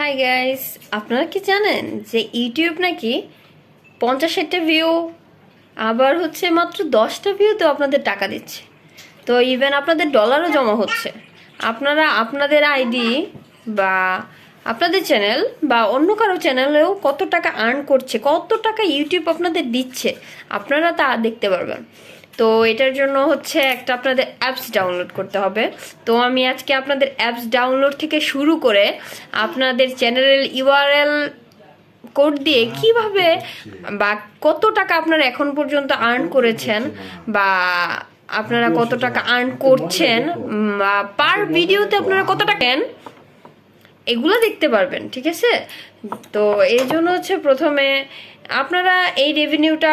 Hi guys আপনারা কি জানেন যে ইউটিউব নাকি পঞ্চাশ ষাটটা ভিউ আবার হচ্ছে মাত্র দশটা ভিউতে আপনাদের টাকা দিচ্ছে। তো ইভেন আপনাদের ডলারও জমা হচ্ছে। আপনারা আপনাদের আইডি বা আপনাদের চ্যানেল বা অন্য কারও চ্যানেলেও কত টাকা আর্ন করছে, কত টাকা ইউটিউব আপনাদের দিচ্ছে, আপনারা তা দেখতে পারবেন। তো এটার জন্য হচ্ছে একটা আপনাদের অ্যাপস ডাউনলোড করতে হবে। তো আমি আজকে আপনাদের অ্যাপস ডাউনলোড থেকে শুরু করে আপনাদের চ্যানেলের ইউআরএল কোড দিয়ে কীভাবে বা কত টাকা আপনারা এখন পর্যন্ত আর্ন করেছেন বা আপনারা কত টাকা আর্ন করছেন, বা পার ভিডিওতে আপনারা কত টাকা এগুলো দেখতে পারবেন, ঠিক আছে? তো এই জন্য হচ্ছে প্রথমে আপনারা এই রেভিনিউটা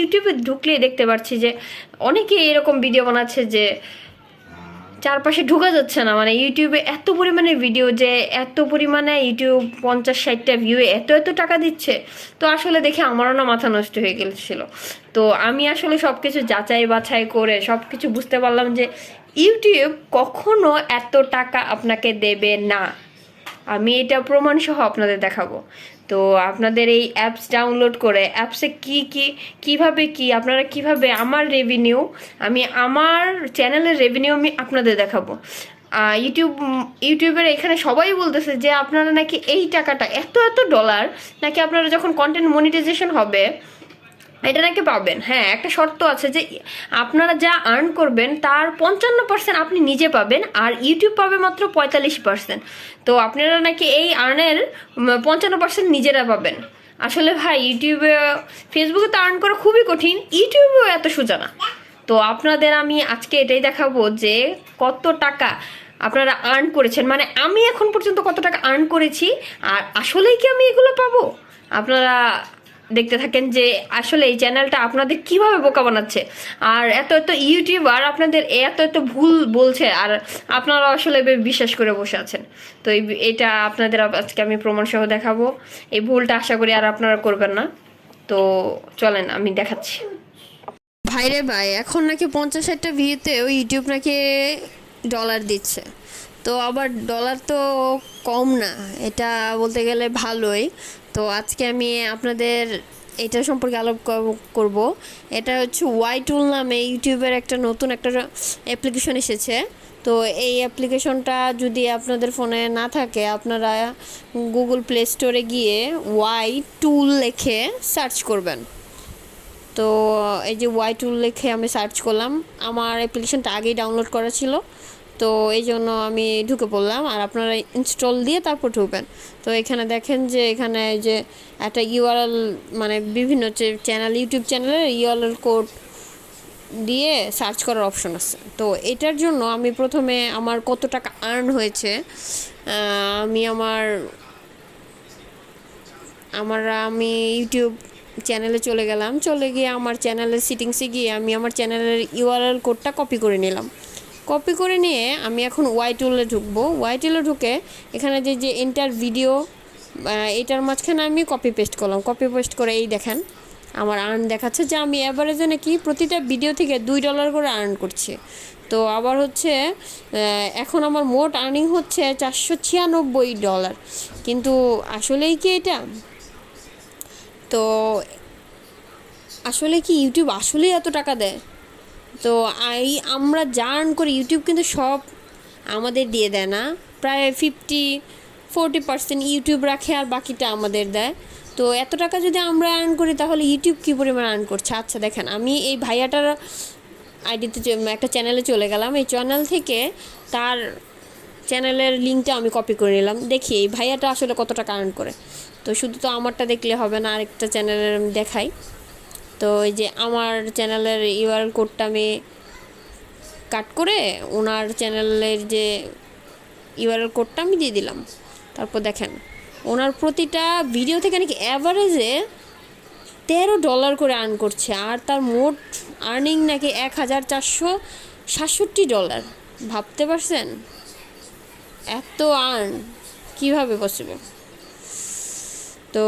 ইউটিউবে ঢুকলেই দেখতে পাচ্ছি যে অনেকে এরকম ভিডিও বানাচ্ছে যে চারপাশে ঢোকা যাচ্ছে না। মানে ইউটিউবে এত পরিমাণে ভিডিও যে এত পরিমাণে ইউটিউব পঞ্চাশ, ষাটটা ভিউ এত এত টাকা দিচ্ছে। তো আসলে দেখে আমারও না মাথা নষ্ট হয়ে গেছিল। তো আমি আসলে সব কিছু যাচাই বাছাই করে সব কিছু বুঝতে পারলাম যে ইউটিউব কখনো এত টাকা আপনাকে দেবে না। আমি এটা প্রমাণ সহ আপনাদের দেখাবো। তো আপনাদের এই অ্যাপস ডাউনলোড করে অ্যাপসে কি কি, কীভাবে কি, আপনারা কীভাবে আমার রেভিনিউ আমি আমার চ্যানেলের রেভিনিউ আমি আপনাদের দেখাবো। ইউটিউব ইউটিউবের এখানে সবাই বলতেছে যে আপনারা নাকি এই টাকাটা, এত এত ডলার নাকি আপনারা যখন কন্টেন্ট মনিটাইজেশন হবে এটা নাকি পাবেন। হ্যাঁ একটা শর্ত আছে যে আপনারা যা আর্ন করবেন, তার পঞ্চান্ন পার্সেন্ট আপনি নিজে পাবেন আর ইউটিউব পাবে মাত্র পঁয়তাল্লিশ পার্সেন্ট তো আপনারা নাকি এই আর্নের পঞ্চান্ন পার্সেন্ট নিজেরা পাবেন। আসলে ভাই ইউটিউবে ফেসবুকে তো আর্ন করা খুবই কঠিন ইউটিউবেও এত সোজা না তো আপনাদের আমি আজকে এটাই দেখাবো যে কত টাকা আপনারা আর্ন করেছেন। মানে আমি এখন পর্যন্ত কত টাকা আর্ন করেছি, আর আসলেই কি আমি এগুলো পাবো? আপনারা দেখতে থাকেন যে আসলে এই চ্যানেলটা আপনাদের কীভাবে বোকা বানাচ্ছে। আর এত এত ইউটিউবার আপনাদের এত এত ভুল বলছে, আর আপনারা আসলে বিশ্বাস করে বসে আছেন। তো এটা আপনাদের আজকে আমি প্রমাণ সহ দেখাবো। এই ভুলটা আশা করি আর আপনারা করবেন না। তো চলেন, আমি দেখাচ্ছি। ভাইরে ভাই, এখন নাকি পঞ্চাশ ষাটটা ভিউতেও ইউটিউব নাকি ডলার দিচ্ছে। তো আবার ডলার তো কম না, এটা বলতে গেলে ভালোই। তো আজকে আমি আপনাদের এটা সম্পর্কে আলোপ কর- করব। এটা হচ্ছে ওয়াই টুল নামে ইউটিউবের একটা নতুন একটা অ্যাপ্লিকেশন এসেছে। তো এই অ্যাপ্লিকেশনটা যদি আপনাদের ফোনে না থাকে, আপনারা গুগল প্লে স্টোরে গিয়ে ওয়াই টুল লেখে সার্চ করবেন। তো এই যে ওয়াই টুল লেখে আমি সার্চ করলাম। আমার অ্যাপ্লিকেশনটা আগেই ডাউনলোড করা ছিল। তো এই জন্য আমি ঢুকে পড়লাম আর আপনারা ইনস্টল দিয়ে তারপর ঢুকবেন। তো এখানে দেখেন যে এখানে যে একটা ইউআরএল মানে বিভিন্ন চ্যানেল ইউটিউব চ্যানেলের ইউআরএল কোড দিয়ে সার্চ করার অপশন আছে। তো এটার জন্য আমি প্রথমে আমার কত টাকা আর্ন হয়েছে আমি আমার আমার আমি ইউটিউব চ্যানেলে চলে গেলাম। চলে গিয়ে আমার চ্যানেলের সিটিংসে গিয়ে আমি আমার চ্যানেলের ইউআরএল কোডটা কপি করে নিলাম। কপি করে নিয়ে আমি এখন ওয়াই টুলে ঢুকবো। ওয়াই টুলে ঢুকে এখানে যে যে এন্টার ভিডিও এটার মাঝখানে আমি কপি পেস্ট করলাম। কপি পেস্ট করে এই দেখেন, আমার আর্ন দেখাচ্ছে যে, আমি অ্যাভারেজে নাকি প্রতিটা ভিডিও থেকে দুই ডলার করে আর্ন করছি। তো আবার হচ্ছে এখন আমার মোট আর্নিং হচ্ছে চারশো ছিয়ানব্বই ডলার কিন্তু আসলেই কি এটা? তো আসলে কি ইউটিউব আসলেই এত টাকা দেয়? তো এই আমরা যা আর্ন করি ইউটিউব কিন্তু সব আমাদের দিয়ে দেয় না। প্রায় ফিফটি ফোরটি পার্সেন্ট ইউটিউব রাখে আর বাকিটা আমাদের দেয়। তো এত টাকা যদি আমরা আর্ন করি, তাহলে ইউটিউব কী পরিমাণ আর্ন করছে? আচ্ছা দেখেন, আমি এই ভাইয়াটার আইডিতে একটা চ্যানেলে চলে গেলাম। এই চ্যানেল থেকে তার চ্যানেলের লিঙ্কটা আমি কপি করে নিলাম। দেখি, এই ভাইয়াটা আসলে কত টাকা আর্ন করে? তো শুধু তো আমারটা দেখলে হবে না, আরেকটা চ্যানেলের দেখাই। তো এই যে আমার চ্যানেলের ইউআরএল কোডটা আমি কাট করে ওনার চ্যানেলের যে ইউআরএল কোডটা আমি দিয়ে দিলাম। তারপর দেখেন, ওনার প্রতিটা ভিডিও থেকে নাকি অ্যাভারেজে তেরো ডলার করে আর্ন করছে, আর তার মোট আর্নিং নাকি এক হাজার চারশো সাতষট্টি ডলার ভাবতে পারছেন? এত আর্ন কীভাবে পসিবল তো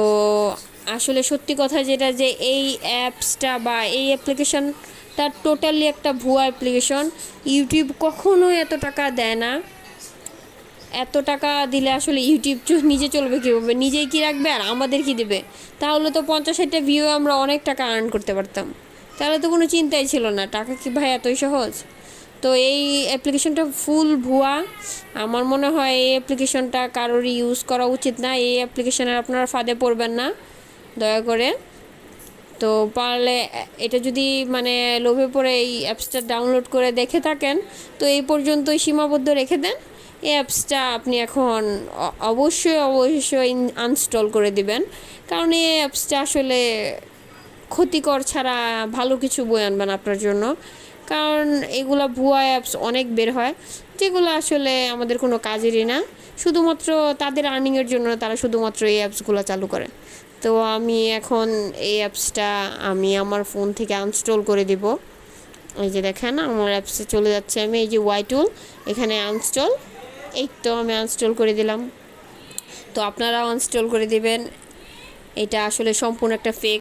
আসলে সত্যি কথা যেটা যে এই অ্যাপসটা বা এই অ্যাপ্লিকেশনটা টোটালি একটা ভুয়া অ্যাপ্লিকেশন। ইউটিউব কখনোই এত টাকা দেয় না। এত টাকা দিলে আসলে ইউটিউব নিজে চলবে কীভাবে? নিজেই কি রাখবে আর আমাদের কি দেবে? তাহলে তো পঞ্চাশ ষাটটা ভিউ আমরা অনেক টাকা আর্ন করতে পারতাম। তাহলে তো কোনো চিন্তাই ছিল না। টাকা কি ভাই এতই সহজ? তো এই অ্যাপ্লিকেশনটা ফুল ভুয়া। আমার মনে হয় এই অ্যাপ্লিকেশনটা কারোরই ইউজ করা উচিত না। এই অ্যাপ্লিকেশনের আপনারা ফাঁদে পড়বেন না। দয়া করে। তো পারলে এটা যদি মানে লোভে পড়ে এই অ্যাপসটা ডাউনলোড করে দেখে থাকেন, তো এই পর্যন্তই সীমাবদ্ধ রেখে দেন। এই অ্যাপসটা আপনি এখন অবশ্যই অবশ্যই আনস্টল করে দিবেন। কারণ এই অ্যাপসটা আসলে ক্ষতিকর ছাড়া ভালো কিছু বই আনবেন আপনার জন্য। কারণ এগুলা ভুয়া অ্যাপস অনেক বের হয়, যেগুলো আসলে আমাদের কোনো কাজেরই না। শুধুমাত্র তাদের আর্নিংয়ের জন্য তারা শুধুমাত্র এই অ্যাপসগুলো চালু করে। তো আমি এখন এই অ্যাপসটা আমি আমার ফোন থেকে আনস্টল করে দিব। এই যে দেখেন, আমার অ্যাপসে চলে যাচ্ছে। আমি এই যে ওয়াই টুল এখানে আনস্টল এই তো আমি আনস্টল করে দিলাম। তো আপনারাও আনস্টল করে দেবেন। এটা আসলে সম্পূর্ণ একটা ফেক